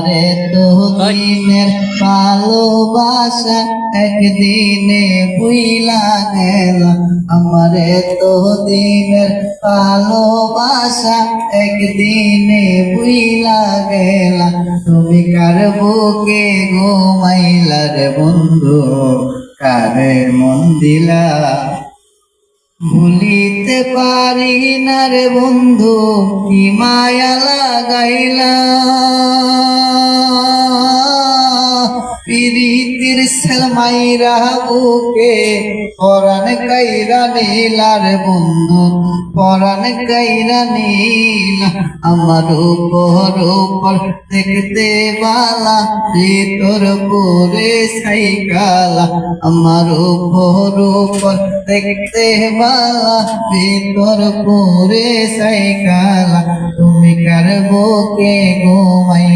আমারে তো দিনের ভালোবাসা একদিনে বুইলা গেল। আমারে তো দিনের ভালোবাসা একদিনে বুইলা গেল। তুমি কার বুকে ঘুমাইলা রে বন্ধু? কারে মন দিলা? ভুলিতে পারি না রে বন্ধু, কি মায়া লাগাইলা? পিরিতির সেলমাইরা বুকে, পরাণ কাইরা নীলার বন্ধু, পরাণ কাইরা নীলা, আমার উপর উপর দেখতে বালা, ভিতর পরে সাইকালা, আমার উপর উপর দেখতে বালা, ভিতর পরে সাইকালা, তুমি কার বুকে ঘুমাই